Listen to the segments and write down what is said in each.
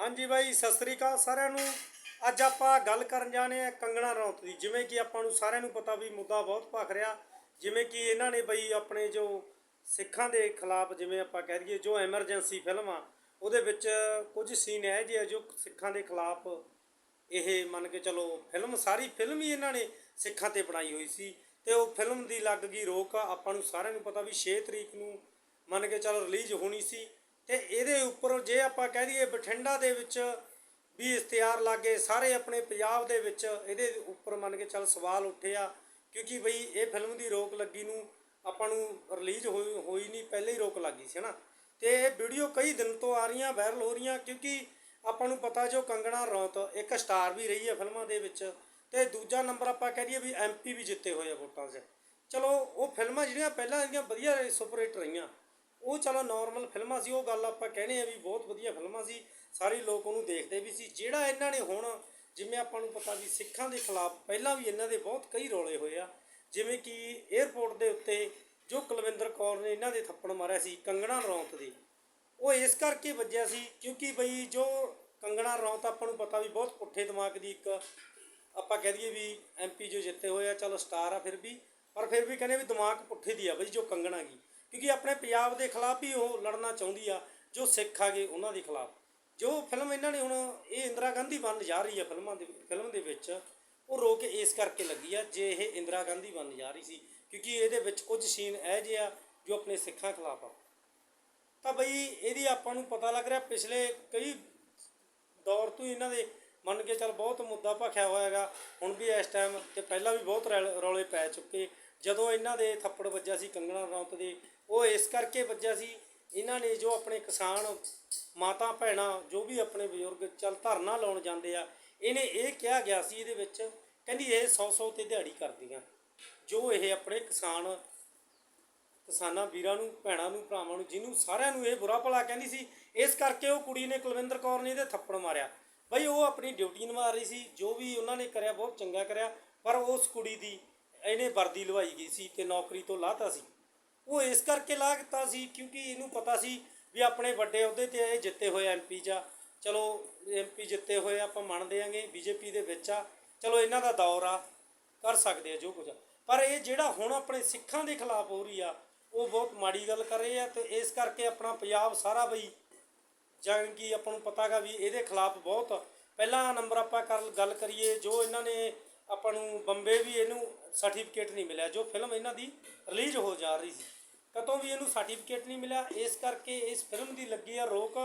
ਹਾਂਜੀ ਬਾਈ, ਸਤਿ ਸ੍ਰੀ ਅਕਾਲ ਸਾਰਿਆਂ ਨੂੰ। ਅੱਜ ਆਪਾਂ ਗੱਲ ਕਰਨ ਜਾਣੇ ਆ ਕੰਗਣਾ ਰਣੌਤ ਦੀ। ਜਿਵੇਂ ਕਿ ਆਪਾਂ ਨੂੰ ਸਾਰਿਆਂ ਨੂੰ ਪਤਾ ਵੀ ਮੁੱਦਾ ਬਹੁਤ ਭਖ ਰਿਹਾ। ਜਿਵੇਂ ਕਿ ਇਹਨਾਂ ਨੇ ਬਈ ਆਪਣੇ ਜੋ ਸਿੱਖਾਂ ਦੇ ਖਿਲਾਫ ਜਿਵੇਂ ਆਪਾਂ ਕਹਿ ਦਈਏ ਜੋ ਐਮਰਜੈਂਸੀ ਫਿਲਮ ਆ ਉਹਦੇ ਵਿੱਚ ਕੁਝ ਸੀਨ ਹੈ ਜਿਹੇ ਜੋ ਸਿੱਖਾਂ ਦੇ ਖਿਲਾਫ ਇਹ ਮੰਨ ਕੇ ਚਲੋ ਫਿਲਮ, ਸਾਰੀ ਫਿਲਮ ਹੀ ਇਹਨਾਂ ਨੇ ਸਿੱਖਾਂ ਤੇ ਬਣਾਈ ਹੋਈ ਸੀ। ਤੇ ਉਹ ਫਿਲਮ ਦੀ ਲੱਗ ਗਈ ਰੋਕ। ਆਪਾਂ ਨੂੰ ਸਾਰਿਆਂ ਨੂੰ ਪਤਾ ਵੀ 6 ਤਰੀਕ ਨੂੰ ਮੰਨ ਕੇ ਚਲੋ ਰਿਲੀਜ਼ ਹੋਣੀ ਸੀ। ਤੇ ਇਹਦੇ ਉੱਪਰ ਜੇ ਆਪਾਂ ਕਹਿ ਦਈਏ ਬਠਿੰਡਾ ਦੇ ਵਿੱਚ ਵੀ ਇਸ਼ਤਿਹਾਰ ਲੱਗੇ, ਸਾਰੇ ਆਪਣੇ ਪੰਜਾਬ ਦੇ ਵਿੱਚ ਇਹਦੇ ਉੱਪਰ ਮੰਨ ਕੇ ਚੱਲ ਸਵਾਲ ਉੱਠੇ ਆ, ਕਿਉਂਕਿ ਬਈ ਇਹ ਫਿਲਮ ਦੀ ਰੋਕ ਲੱਗੀ ਨੂੰ ਆਪਾਂ ਨੂੰ ਰਿਲੀਜ਼ ਹੋਈ ਹੋਈ ਨਹੀਂ, ਪਹਿਲੇ ਹੀ ਰੋਕ ਲੱਗੀ ਸੀ ਹਨਾ ਤੇ ਇਹ ਵੀਡੀਓ ਕਈ ਦਿਨ ਤੋਂ ਆ ਰਹੀਆਂ, ਵਾਇਰਲ ਹੋ ਰਹੀਆਂ, ਕਿਉਂਕਿ ਆਪਾਂ ਨੂੰ ਪਤਾ ਜੋ ਕੰਗਣਾ ਰੌਤ ਇੱਕ ਸਟਾਰ ਵੀ ਰਹੀ ਹੈ ਫਿਲਮਾਂ ਦੇ ਵਿੱਚ ਤੇ ਦੂਜਾ ਨੰਬਰ ਆਪਾਂ ਕਹਿ ਦਈਏ ਵੀ ਐਮਪੀ ਵੀ ਜਿੱਤੇ ਹੋਏ ਆ ਵੋਟਾਂ 'ਚ। ਚਲੋ, ਉਹ ਫਿਲਮਾਂ ਜਿਹੜੀਆਂ ਪਹਿਲਾਂ ਦੀਆਂ ਵਧੀਆ ਸੁਪਰ ਹਿੱਟ ਰਹੀਆਂ ਉਹ ਚਲੋ ਨਾਰਮਲ ਫਿਲਮਾਂ ਸੀ, ਉਹ ਗੱਲ ਆਪਾਂ ਕਹਿੰਦੇ ਆ ਵੀ ਬਹੁਤ ਵਧੀਆ ਫਿਲਮਾਂ ਸੀ, ਸਾਰੇ ਲੋਕ ਉਹਨੂੰ ਦੇਖਦੇ ਵੀ ਸੀ। ਜਿਹੜਾ ਇਹਨਾਂ ਨੇ ਹੁਣ ਜਿਵੇਂ ਆਪਾਂ ਨੂੰ ਪਤਾ ਵੀ ਸਿੱਖਾਂ ਦੇ ਖਿਲਾਫ ਪਹਿਲਾਂ ਵੀ ਇਹਨਾਂ ਦੇ ਬਹੁਤ ਕਈ ਰੌਲੇ ਹੋਏ ਆ। ਜਿਵੇਂ ਕਿ 에ਅਰਪੋਰਟ ਦੇ ਉੱਤੇ ਜੋ ਕੁਲਵਿੰਦਰ ਕੌਰ ਨੇ ਇਹਨਾਂ ਦੇ ਥੱਪੜ ਮਾਰਿਆ ਸੀ ਕੰਗਣਾ ਰੌਂਤ ਦੇ। ਉਹ ਇਸ ਕਰਕੇ ਵੱਜਿਆ ਸੀ ਕਿਉਂਕਿ ਬਈ ਜੋ ਕੰਗਣਾ ਰੌਂਤ ਆਪਾਂ ਨੂੰ ਪਤਾ ਵੀ ਬਹੁਤ ਪੁੱਠੇ ਦਿਮਾਗ ਦੀ ਇੱਕ ਆਪਾਂ ਕਹਿ ਦਈਏ ਵੀ ਐਮਪੀ ਜੋ ਜਿੱਤੇ ਹੋਏ ਆ, ਚਲੋ ਸਟਾਰ ਆ ਫਿਰ ਵੀ। ਪਰ ਫਿਰ ਵੀ ਕਹਿੰਦੇ ਵੀ ਦਿਮਾਗ ਪੁੱਠੇ ਦੀ ਆ ਬਈ ਜੋ ਕੰਗਣਾ ਗਈ ਕਿਉਂਕਿ ਆਪਣੇ ਪੰਜਾਬ ਦੇ ਖਿਲਾਫ ਹੀ ਉਹ ਲੜਨਾ ਚਾਹੁੰਦੀ ਆ, ਜੋ ਸਿੱਖ ਆਗੇ ਉਹਨਾਂ ਦੇ ਖਿਲਾਫ। ਜੋ ਫਿਲਮ ਇਹਨਾਂ ਨੇ ਹੁਣ ਇਹ ਇੰਦਰਾ ਗਾਂਧੀ ਬਣ ਜਾ ਰਹੀ ਆ ਫਿਲਮਾਂ ਦੇ, ਫਿਲਮ ਦੇ ਵਿੱਚ, ਉਹ ਰੋਕ ਇਸ ਕਰਕੇ ਲੱਗੀ ਆ ਜੇ ਇਹ ਇੰਦਰਾ ਗਾਂਧੀ ਬਣ ਜਾ ਰਹੀ ਸੀ, ਕਿਉਂਕਿ ਇਹਦੇ ਵਿੱਚ ਕੁਝ ਸੀਨ ਇਹ ਜਿਹੇ ਆ ਜੋ ਆਪਣੇ ਸਿੱਖਾਂ ਖਿਲਾਫ ਆ। ਤਾਂ ਬਈ ਇਹਦੀ ਆਪਾਂ ਨੂੰ ਪਤਾ ਲੱਗ ਰਿਹਾ, ਪਿਛਲੇ ਕਈ ਦੌਰ ਤੋਂ ਹੀ ਇਹਨਾਂ ਦੇ ਮੰਨ ਕੇ ਚੱਲ ਬਹੁਤ ਮੁੱਦਾ ਭਖਿਆ ਹੋਇਆ ਹੈਗਾ। ਹੁਣ ਵੀ ਇਸ ਟਾਈਮ ਤੇ ਪਹਿਲਾਂ ਵੀ ਬਹੁਤ ਰੈਲ- ਰੌਲੇ ਪੈ ਚੁੱਕੇ। ਜਦੋਂ ਇਹਨਾਂ ਦੇ ਥੱਪੜ ਵੱਜਿਆ ਸੀ ਕੰਗਣਾ ਰਣੌਤ ਦੇ, ਉਹ ਇਸ ਕਰਕੇ ਵੱਜਿਆ ਸੀ, ਇਹਨਾਂ ਨੇ ਜੋ ਆਪਣੇ ਕਿਸਾਨ, ਮਾਤਾ, ਭੈਣਾਂ, ਜੋ ਵੀ ਆਪਣੇ ਬਜ਼ੁਰਗ ਚੱਲ ਧਰਨਾ ਲਾਉਣ ਜਾਂਦੇ ਆ, ਇਹਨੇ ਇਹ ਕਿਹਾ ਗਿਆ ਸੀ ਇਹਦੇ ਵਿੱਚ, ਕਹਿੰਦੀ ਇਹ 100 100 ਤੇ ਦਿਹਾੜੀ ਕਰਦੀਆਂ। ਜੋ ਇਹ ਆਪਣੇ ਕਿਸਾਨ, ਕਿਸਾਨਾਂ ਵੀਰਾਂ ਨੂੰ, ਭੈਣਾਂ ਨੂੰ, ਭਰਾਵਾਂ ਨੂੰ, ਜਿਹਨੂੰ ਸਾਰਿਆਂ ਨੂੰ ਇਹ ਬੁਰਾ ਭਲਾ ਕਹਿੰਦੀ ਸੀ, ਇਸ ਕਰਕੇ ਉਹ ਕੁੜੀ ਨੇ ਕੁਲਵਿੰਦਰ ਕੌਰ ਨੇ ਇਹਦੇ ਥੱਪੜ ਮਾਰਿਆ। ਬਈ ਉਹ ਆਪਣੀ ਡਿਊਟੀ ਨਿਭਾ ਰਹੀ ਸੀ, ਜੋ ਵੀ ਉਹਨਾਂ ਨੇ ਕਰਿਆ, ਬਹੁਤ ਚੰਗਾ ਕਰਿਆ, ਪਰ ਉਸ ਕੁੜੀ ਦੀ ਇਹਨੇ ਵਰਦੀ ਲਵਾਈ ਗਈ ਸੀ ਤੇ ਨੌਕਰੀ ਤੋਂ ਲਾਤਾ ਸੀ। ਉਹ ਇਸ ਕਰਕੇ ਲਾ ਦਿੱਤਾ ਸੀ ਕਿਉਂਕਿ ਇਹਨੂੰ ਪਤਾ ਸੀ ਵੀ ਆਪਣੇ ਵੱਡੇ ਅਹੁਦੇ ਤੇ ਇਹ ਜਿੱਤੇ ਹੋਏ ਐਮਪੀ ਜਾ ਚਲੋ ਐਮਪੀ ਜਿੱਤੇ ਹੋਏ ਆਪਾਂ ਮੰਨਦੇ ਆਂਗੇ ਬੀਜੇਪੀ ਦੇ ਵਿੱਚ ਆ। ਚਲੋ, ਇਹਨਾਂ ਦਾ ਦੌਰ ਆ, ਕਰ ਸਕਦੇ ਆ ਜੋ ਕੁਝ ਆ। ਪਰ ਇਹ ਜਿਹੜਾ ਹੁਣ ਆਪਣੇ ਸਿੱਖਾਂ ਦੇ ਖਿਲਾਫ ਹੋ ਰਹੀ ਆ, ਉਹ ਬਹੁਤ ਮਾੜੀ ਗੱਲ ਕਰ ਰਹੇ ਆ ਤੇ ਇਸ ਕਰਕੇ ਆਪਣਾ ਪੰਜਾਬ ਸਾਰਾ ਬਈ ਜਾਣ ਕਿ ਆਪਾਂ ਨੂੰ ਪਤਾਗਾ ਵੀ ਇਹਦੇ ਖਿਲਾਫ ਬਹੁਤ ਪਹਿਲਾ ਨੰਬਰ ਆਪਾਂ ਕਰ, ਗੱਲ ਕਰੀਏ, ਜੋ ਇਹਨਾਂ ਨੇ ਆਪਾਂ ਨੂੰ ਬੰਬੇ ਵੀ ਇਹਨੂੰ ਸਰਟੀਫਿਕੇਟ ਨਹੀਂ ਮਿਲਿਆ, ਜੋ ਫਿਲਮ ਇਹਨਾਂ ਦੀ ਰਿਲੀਜ਼ ਹੋ ਜਾ ਰਹੀ ਸੀ। ਕਤੋਂ ਵੀ ਇਹਨੂੰ ਸਰਟੀਫਿਕੇਟ ਨਹੀਂ ਮਿਲਿਆ, ਇਸ ਕਰਕੇ ਇਸ ਫਿਲਮ ਦੀ ਲੱਗੀ ਆ ਰੋਕ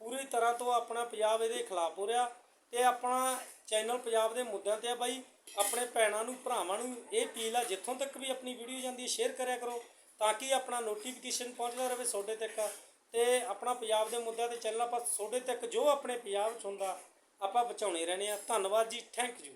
ਪੂਰੀ ਤਰ੍ਹਾਂ ਤੋਂ ਆਪਣਾ ਪੰਜਾਬ ਇਹਦੇ ਖਿਲਾਫ ਹੋ ਰਿਹਾ ਤੇ ਆਪਣਾ ਚੈਨਲ ਪੰਜਾਬ ਦੇ ਮੁੱਦਿਆਂ ਤੇ ਆ ਬਾਈ। ਆਪਣੇ ਭੈਣਾਂ ਨੂੰ, ਭਰਾਵਾਂ ਨੂੰ ਇਹ ਅਪੀਲ ਆ, ਜਿੱਥੋਂ ਤੱਕ ਵੀ ਆਪਣੀ ਵੀਡੀਓ ਜਾਂਦੀ ਹੈ ਸ਼ੇਅਰ ਕਰਿਆ ਕਰੋ ਤਾਂ ਕਿ ਆਪਣਾ ਨੋਟੀਫਿਕੇਸ਼ਨ ਪਹੁੰਚਦਾ ਰਹੇ ਤੁਹਾਡੇ ਤੱਕ। ਤੇ ਆਪਣਾ ਪੰਜਾਬ ਦੇ ਮੁੱਦਿਆਂ ਤੇ ਚੈਨਲ ਆਪਾਂ ਤੁਹਾਡੇ ਤੱਕ ਜੋ ਆਪਣੇ ਪੰਜਾਬ 'ਚ ਹੁੰਦਾ, ਆਪਾਂ ਬਚਾਉਣੇ ਰਹਿਣੇ ਆ। ਧੰਨਵਾਦ ਜੀ ਥੈਂਕ ਯੂ